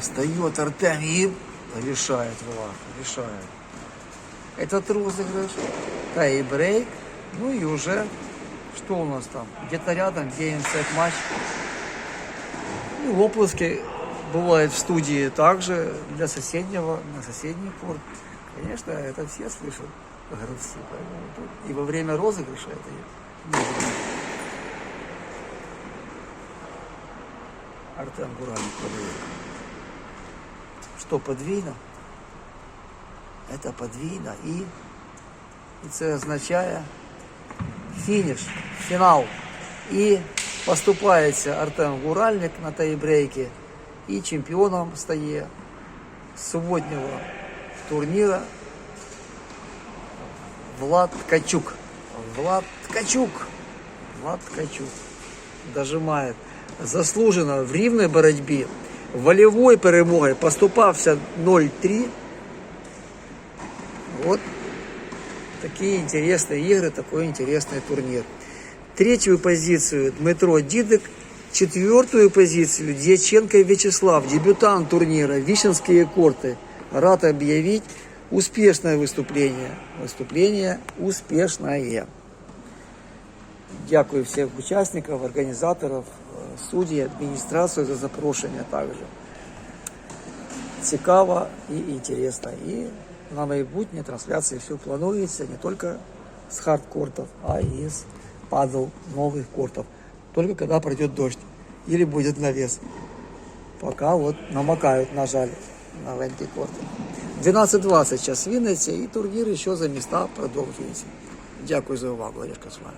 Встает Артем и решает Влад, решает. Этот розыгрыш, тайбрейк, ну и уже, что у нас там, где-то рядом, геймсет матч. И оплески бывает в студии также для соседнего, на соседний корт. Конечно, это все слышат тут и во время розыгрыша это. Артем Гураник подает. Що подвійно? Це подвійно і, і це означає фініш, фінал. І поступається Артем Гуральник на тайбрейки і чемпіоном стає суботнього турніра Влад Ткачук. Влад Ткачук. Влад Ткачук дожимает. Заслуженно в рівній боротьбі волевой перемогой поступався 0-3. Вот такие интересные игры, такой интересный турнир. Третью позицию Дмитро Дидик, четвертую позицию Дьяченко Вячеслав, дебютант турнира, Вишенские корты. Рад объявить успешное выступление. Выступление успешное. Дякую всіх учасників, організаторів, е, судді, адміністрацію за запрошення також. Цікаво і інтересно. І на майбутнє трансляції все планується не тільки з хардкортів, а і з падл нових кортів. Только когда пройдет дождь или будет навес. Пока вот намокают, на жаль, новенькі корти. 12.20 час в Вінниці і турнір ще за міста продовжується. Дякую за увагу, Олежка з вами.